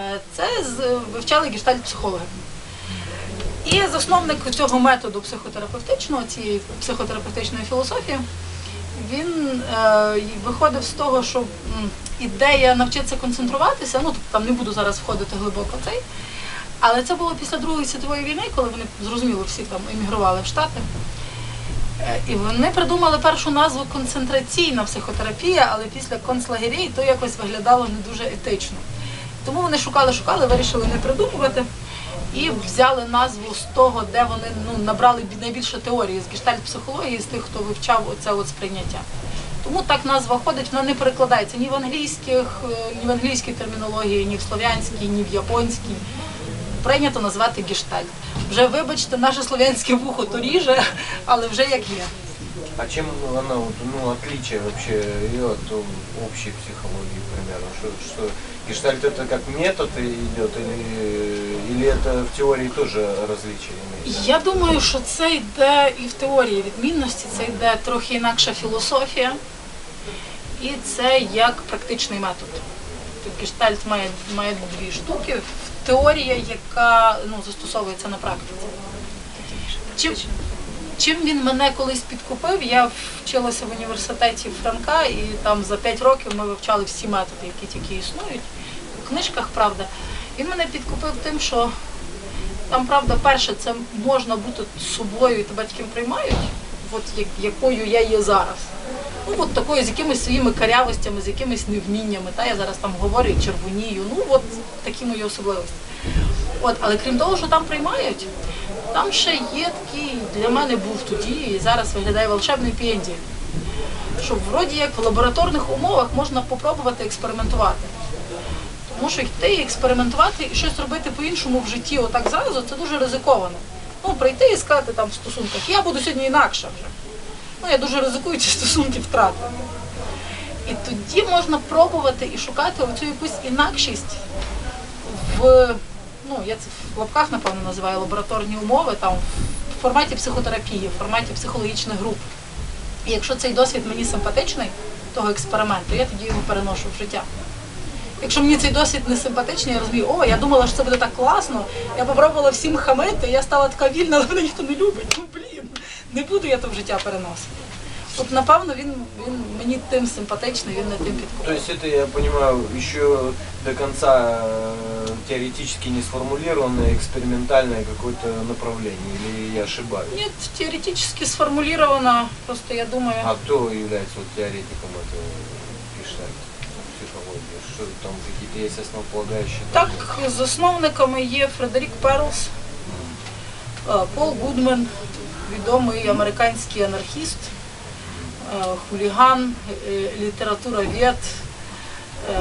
Е, Це вивчали гештальт-психологи. І засновник цього методу психотерапевтичного, цієї психотерапевтичної філософії, він е, виходив з того, що ідея навчитися концентруватися, ну тобто там не буду зараз входити глибоко в цей, але це було після Другої світової війни, коли вони зрозуміло всі там емігрували в Штати. Е, І вони придумали першу назву концентраційна психотерапія, але після концлагерей то якось виглядало не дуже етично. Тому вони шукали, шукали, вирішили не придумувати і взяли назву з того, де вони ну, набрали найбільше теорії з гештальт-психології, з тих, хто вивчав оце от сприйняття. Тому так назва ходить, вона не перекладається ні в англійських, е, ні в англійській термінології, ні в слов'янській, ні в японській. Прийнято назвати гештальт. Вже вибачте, наше слов'янське вухо то ріже, але вже як є. А чем она, вот, ну, отличие вообще ее от э, общей психологии примерно? Что, что гештальт это как метод идет или, или это в теории тоже различия имеется? Я думаю, що це йде і в теорії відмінності, це йде трохи інакша філософія, і це як практичний метод. Тобто гештальт має, має дві штуки. Теорія, яка ну, застосовується на практиці. Чим, чим він мене колись підкупив, я вчилася в університеті Франка, і там за 5 років ми вивчали всі методи, які тільки існують. У книжках, правда. Він мене підкупив тим, що там, правда, перше, це можна бути собою і тебе таким приймають, от як, якою я є зараз. Ну, от такою, з якимись своїми карявостями, з якимись невміннями. Та я зараз там говорю червонію. Ну, от такі мої особливості. От, але крім того, що там приймають, там ще є такий, для мене був тоді, і зараз виглядає волшебний пенді. Що вроді як в лабораторних умовах можна попробувати експериментувати. Тому що йти і експериментувати і щось робити по-іншому в житті, отак зразу, це дуже ризиковано. Ну, прийти і сказати там в стосунках, я буду сьогодні інакша вже. Ну, я дуже ризикую ці стосунки втратити. І тоді можна пробувати і шукати оцю якусь інакшість в, ну, я це в лапках, напевно, називаю лабораторні умови, там, в форматі психотерапії, в форматі психологічних груп. І якщо цей досвід мені симпатичний, того експерименту, я тоді його переношу в життя. Якщо мені цей досвід не симпатичний, я розумію, о, я думала, що це буде так класно. Я попробувала всім хамити, я стала така вільна, але мене ніхто не любить. Ну блін, не буду я то в життя переносити. От напевно він, він мені тим симпатичний, він не тим То підкупив. есть это, я понимаю, еще до конца э, теоретически не сформулированное экспериментальное какое-то направление, или я ошибаюсь? Ні, теоретично сформулировано, просто я думаю. А кто является вот теоретиком этого гештальт психологии? Что там какие-то есть основополагающие? Так, засновниками є Фредерік Перлс, е, Пол Гудмен, відомий американський анархіст, Е, хуліган, е, літературовед, е,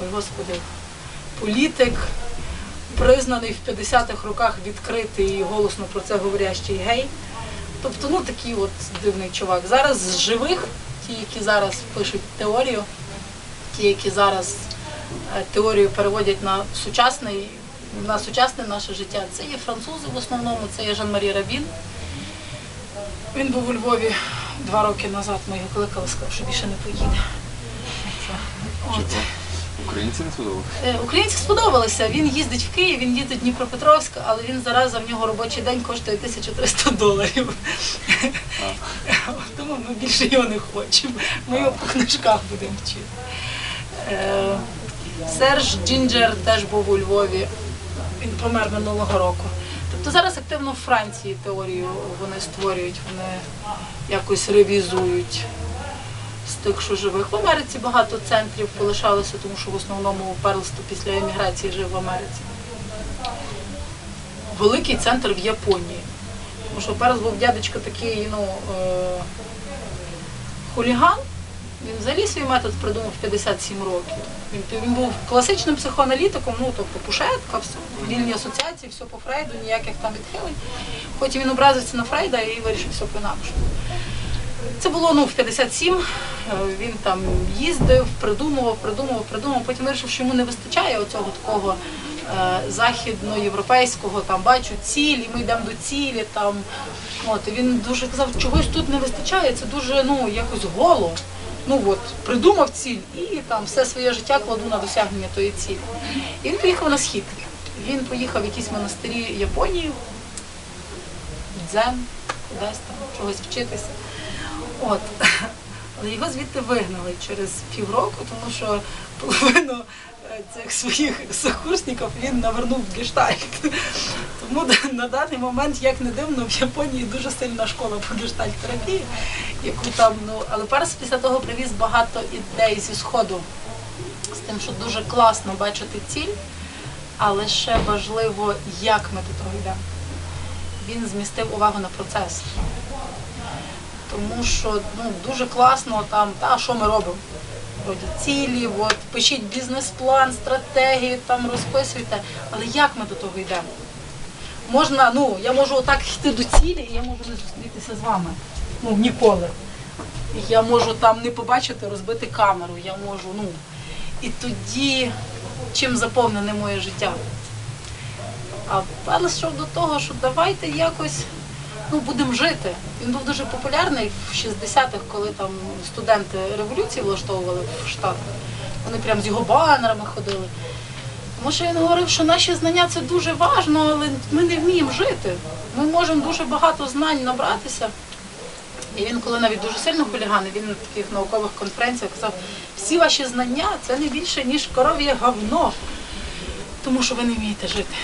ой господи, політик, признаний в 50-х роках відкритий і голосно про це говорящий гей. Тобто, ну такий от дивний чувак. Зараз з живих, ті, які зараз пишуть теорію, ті, які зараз е, теорію переводять на сучасний, на сучасне наше життя. Це є французи в основному, це є Жан-Марі Рабін. Він був у Львові два роки назад. Ми його кликали, сказав, що більше не поїде. От. Українці не сподобалося? Е, Українці сподобалися. Він їздить в Київ, він їздить в Дніпропетровськ, але він зараза в нього робочий день коштує 1300 доларів. Тому ми більше його не хочемо. Ми його по книжках будемо вчити. Е, Серж Джінджер теж був у Львові. Він помер минулого року. Тобто зараз активно в Франції теорію вони створюють, вони якось ревізують з тих, що живих. В Америці багато центрів полишалося, тому що в основному Перлсто після еміграції жив в Америці. Великий центр в Японії. Тому що Перлс був дядечко такий, ну, е- хуліган. Він взагалі свій метод придумав в 57 років. Він, він був класичним психоаналітиком, ну тобто пушетка, вільні асоціації, все по Фрейду, ніяких там відхилень. Потім він образився на Фрейда і вирішив все по-інакшому. Це було ну, в 57, е, він там їздив, придумував, придумував, придумував, потім вирішив, що йому не вистачає оцього такого е, західноєвропейського, там бачу цілі, ми йдемо до цілі. Там. От, і він дуже казав, чогось тут не вистачає, це дуже ну, якось голо. Ну от, придумав ціль і там все своє життя кладу на досягнення тої цілі. І він поїхав на схід. Він поїхав в якісь монастирі Японії, дзен, кудись там чогось вчитися. От. Але його звідти вигнали через півроку, тому що половину цих своїх сокурсників він навернув в гештальт. Тому на- даний момент, як не дивно, в Японії дуже сильна школа по гештальт-терапії, яку там, ну, але Перс після того привіз багато ідей зі сходу з тим, що дуже класно бачити ціль, але ще важливо, як ми до того йдемо. Він змістив увагу на процес. Тому що ну, дуже класно там, та що ми робимо. Цілі, от, пишіть бізнес-план, стратегію, там розписуйте. Але як ми до того йдемо? Можна, ну, я можу отак йти до цілі, і я можу не зустрітися з вами. Ну, ніколи. Я можу там не побачити, розбити камеру. Я можу, ну. І тоді чим заповнене моє життя. А Пелес йшов до того, що давайте якось ну, будемо жити. Він був дуже популярний в 60-х, коли там студенти революції влаштовували в Штатах. Вони прям з його банерами ходили. Тому що він говорив, що наші знання це дуже важливо, але ми не вміємо жити. Ми можемо дуже багато знань набратися. І він, коли навіть дуже сильно хуліганив, він на таких наукових конференціях казав, всі ваші знання це не більше, ніж коров'є говно, тому що ви не вмієте жити.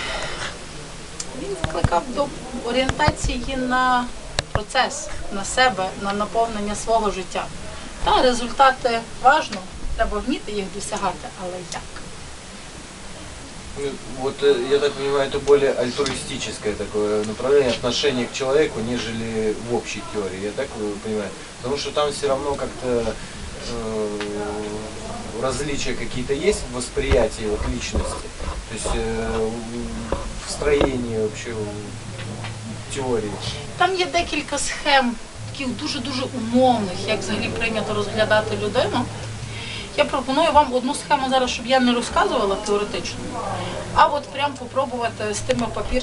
Він закликав до орієнтації на процес, на себе, на наповнення свого життя. Та результати важно, треба вміти їх досягати, але як? Ну, Вот э, я так понимаю, это более альтруистическое такое направление отношения к человеку, нежели в общей теории. Я так э, понимаю. Потому что там все равно как-то э, различия какие-то есть в восприятии вот личности. То есть э, в строении вообще в теории. Там є декілька схем, таких дуже-дуже умовних, як взагалі прийнято розглядати людину. Я пропоную вам одну схему зараз, щоб я не розказувала теоретично, а от прям попробувати з тими папір.